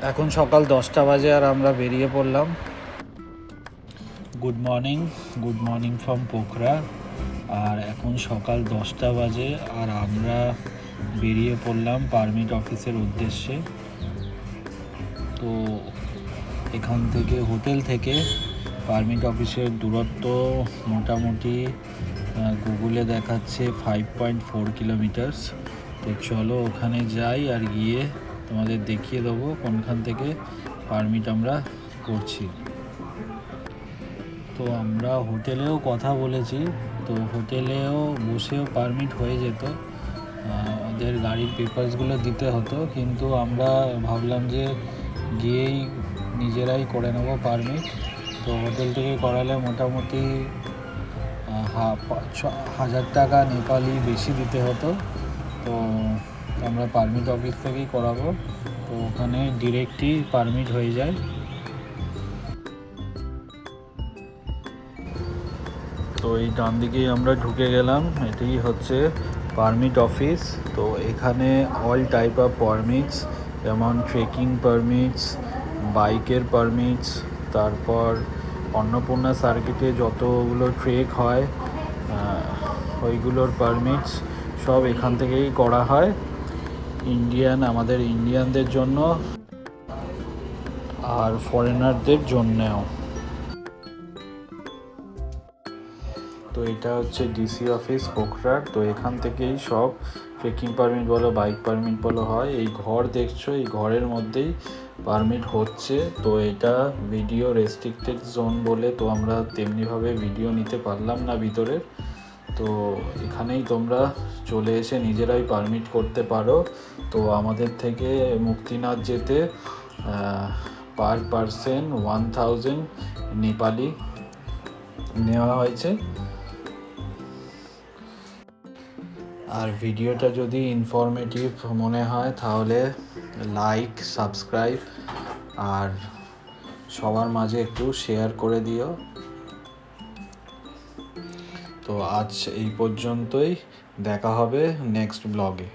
এখন সকাল দশটা বাজে আর আমরা বেরিয়ে পড়লাম। Good morning good morning from Pokhara আর এখন সকাল দশটা বাজে আর আমরা বেরিয়ে পড়লাম পারমিট অফিসের উদ্দেশ্যে। তো এখান থেকে, হোটেল থেকে পারমিট অফিসের দূরত্ব মোটামুটি গুগলে দেখাচ্ছে ফাইভ পয়েন্ট ফোর কিলোমিটার্স তো চলো ওখানে যাই আর গিয়ে তোমাদের দেখিয়ে দেবো কোনখান থেকে পারমিট আমরা করছি। তো আমরা হোটেলেও কথা বলেছি, তো হোটেলেও বসেও পারমিট হয়ে যেত। ওদের গাড়ির পেপারসগুলো দিতে হতো, কিন্তু আমরা ভাবলাম যে গিয়েই নিজেরাই করে নেব পারমিট তো হোটেল থেকে করালে মোটামুটি হাজার টাকা নেপালি বেশি দিতে হতো। তো আমরা পারমিট অফিস থেকেই করাবো। তো ওখানে ডিরেক্টই পারমিট হয়ে যায়। তো এই ডান দিকেই আমরা ঢুকে গেলাম। এটাই হচ্ছে পারমিট অফিস তো এখানে অল টাইপ অফ পারমিটস যেমন ট্রেকিং পারমিটস বাইকের পারমিটস তারপর অন্নপূর্ণা সার্কিটে যতগুলো ট্রেক হয় ওইগুলোর পারমিটস সব এখান থেকেই করা হয়। ইন্ডিয়ান আমাদের ইন্ডিয়ানদের জন্য আর ফরেনারদের জন্যেও। তো এটা হচ্ছে ডিসি অফিস পোখরার তো এখান থেকেই সব ট্রেকিং পারমিট বলো বাইক পারমিট বলো হয়। এই ঘর দেখছ, এই ঘরের মধ্যেই পারমিট হচ্ছে। তো এটা ভিডিও রেস্ট্রিক্টেড জোন বলে তো আমরা তেমনিভাবে ভিডিও নিতে পারলাম না ভিতরের। তো এখানেই তোমরা চলে এসে নিজেরাই পারমিট করতে পারো। তো আমাদের থেকে মুক্তিনাথ যেতে per person one thousand Nepali নেওয়া হয়েছে। আর ভিডিওটা যদি ইনফরমেটিভ মনে হয়, তাহলে লাইক সাবস্ক্রাইব আর সবার মাঝে একটু শেয়ার করে দিও। তো আজ এই পর্যন্তই দেখা হবে নেক্সট ব্লগে